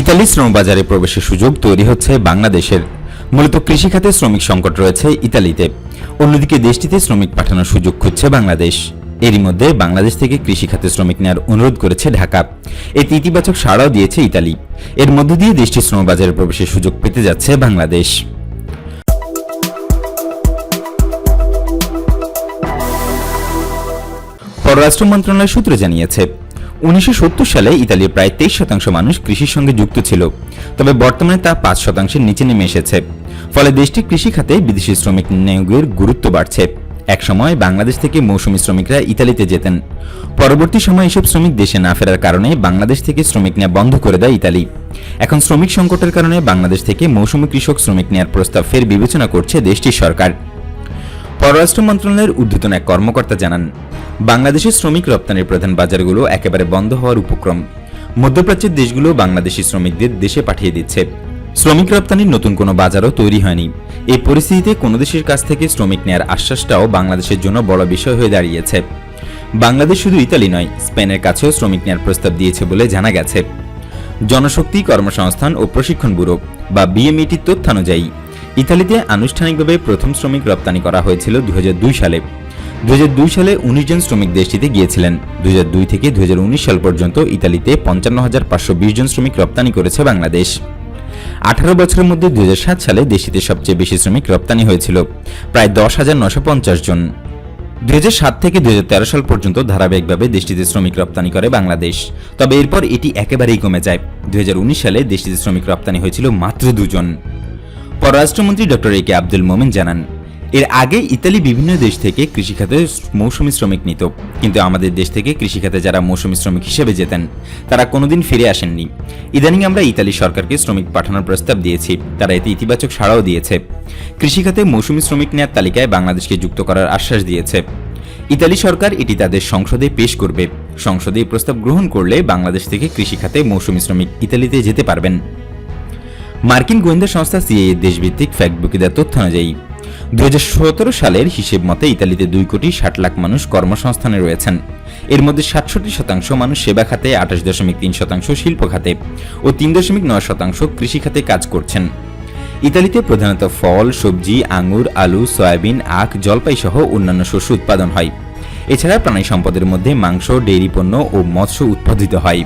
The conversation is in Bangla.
ইতালি শ্রম বাজারে প্রবেশের সুযোগ তৈরি হচ্ছে বাংলাদেশের। মূলত কৃষিখাতে শ্রমিক সংকট রয়েছে ইতালিতে। অন্যদিকে দেশটিতে শ্রমিক পাঠানোর সুযোগ খুঁজছে বাংলাদেশ। এরই মধ্যে বাংলাদেশ থেকে কৃষিখাতে শ্রমিক নেওয়ার অনুরোধ করেছে ঢাকা। এতে ইতিবাচক সাড়াও দিয়েছে ইতালি। এর মধ্য দিয়ে দেশটির শ্রম বাজারে প্রবেশের সুযোগ পেতে যাচ্ছে বাংলাদেশ। পররাষ্ট্র মন্ত্রণালয় সূত্র জানিয়েছে উনিশশো সালে ইতালির প্রায় তেইশ শতাংশ মানুষ কৃষির সঙ্গে যুক্ত ছিল, তবে বর্তমানে তা পাঁচ শতাংশের নিচে নেমে এসেছে। ফলে দেশটির কৃষি খাতে বিদেশি শ্রমিক নিয়োগের গুরুত্ব বাড়ছে। একসময় বাংলাদেশ থেকে মৌসুমী শ্রমিকরা ইতালিতে যেতেন। পরবর্তী সময়ে এসব শ্রমিক দেশে না ফেরার কারণে বাংলাদেশ থেকে শ্রমিক নেওয়া বন্ধ করে দেয় ইতালি। এখন শ্রমিক সংকটের কারণে বাংলাদেশ থেকে মৌসুমী কৃষক শ্রমিক নেওয়ার প্রস্তাব ফের বিবেচনা করছে দেশটির সরকার। পররাষ্ট্র মন্ত্রণালয়ের ঊর্ধ্বতন এক কর্মকর্তা জানান বাংলাদেশের শ্রমিক রপ্তানির প্রধান বাজারগুলো একেবারে বন্ধ হওয়ার উপক্রম। মধ্যপ্রাচ্যের দেশগুলো বাংলাদেশি শ্রমিকদের দেশে পাঠিয়ে দিচ্ছে। শ্রমিক রপ্তানির নতুন কোনো বাজারও তৈরি হয়নি। এই পরিস্থিতিতে কোনো দেশের কাছ থেকে শ্রমিক নেয়ার আশ্বাসটাও বাংলাদেশের জন্য বড় বিষয় হয়ে দাঁড়িয়েছে। বাংলাদেশ শুধু ইতালি নয়, স্পেনের কাছেও শ্রমিক নেয়ার প্রস্তাব দিয়েছে বলে জানা গেছে। জনশক্তি কর্মসংস্থান ও প্রশিক্ষণ ব্যুরো বা বিএমইটির তথ্যানুযায়ী ইতালিতে আনুষ্ঠানিকভাবে প্রথম শ্রমিক রপ্তানি করা হয়েছিল দুই হাজার দুই সালে। দুই হাজার দুই সালে উনিশ জন শ্রমিক দেশটিতে গিয়েছিলেন। দু হাজার দুই থেকে দুই হাজার উনিশ সাল পর্যন্ত ইতালিতে পঞ্চান্ন হাজার পাঁচশো জন শ্রমিক রপ্তানি করেছে বাংলাদেশ। আঠারো বছরের মধ্যে দুই হাজার সাত সালে দেশটিতে সবচেয়ে বেশি শ্রমিক রপ্তানি হয়েছিল, প্রায় দশ হাজার নশো পঞ্চাশ জন। সাত থেকে দুই হাজার তেরো সাল পর্যন্ত ধারাবাহিকভাবে দেশটিতে শ্রমিক রপ্তানি করে বাংলাদেশ। তবে এরপর এটি একেবারেই কমে যায়। দুই হাজার উনিশ সালে দেশটিতে শ্রমিক রপ্তানি হয়েছিল মাত্র দুজন। পররাষ্ট্রমন্ত্রী ডক্টর এ কে আব্দুল মোমেন জানান, এর আগে ইতালি বিভিন্ন দেশ থেকে কৃষিখাতে মৌসুমী শ্রমিক নিত, কিন্তু আমাদের দেশ থেকে কৃষিখাতে যারা মৌসুমী শ্রমিক হিসেবে যেতেন, তারা কোনোদিন ফিরে আসেননি। ইদানিং আমরা ইতালি সরকারকে শ্রমিক পাঠানোর প্রস্তাব দিয়েছি, তারা এতে ইতিবাচক সাড়াও দিয়েছে। কৃষিখাতে মৌসুমী শ্রমিক নেওয়ার তালিকায় বাংলাদেশকে যুক্ত করার আশ্বাস দিয়েছে। ইতালি সরকার এটি তাদের সংসদে পেশ করবে। সংসদে প্রস্তাব গ্রহণ করলে বাংলাদেশ থেকে কৃষিখাতে মৌসুমী শ্রমিক ইতালিতে যেতে পারবেন। মার্কিন গোয়েন্দা সংস্থা সিআইএ দেশভিত্তিক ফ্যাক্টবুকে দেওয়া তথ্য অনুযায়ী, দুই হাজার সতেরো সালের হিসেব মতে ইতালিতে দুই কোটি ষাট লাখ মানুষ কর্মসংস্থানে রয়েছেন। এর মধ্যে সাতষট্টি শতাংশ মানুষ সেবা খাতে, আঠাশ দশমিক তিন শতাংশ শিল্প খাতে ও তিন দশমিক নয় শতাংশ কৃষি খাতে কাজ করছেন। ইতালিতে প্রধানত ফল, সবজি, আঙুর, আলু, সয়াবিন, আখ জলপাই সহ অন্যান্য শস্য উৎপাদন হয়। এছাড়া প্রাণী সম্পদের মধ্যে মাংস, ডেইরি পণ্য ও মৎস্য উৎপাদিত হয়।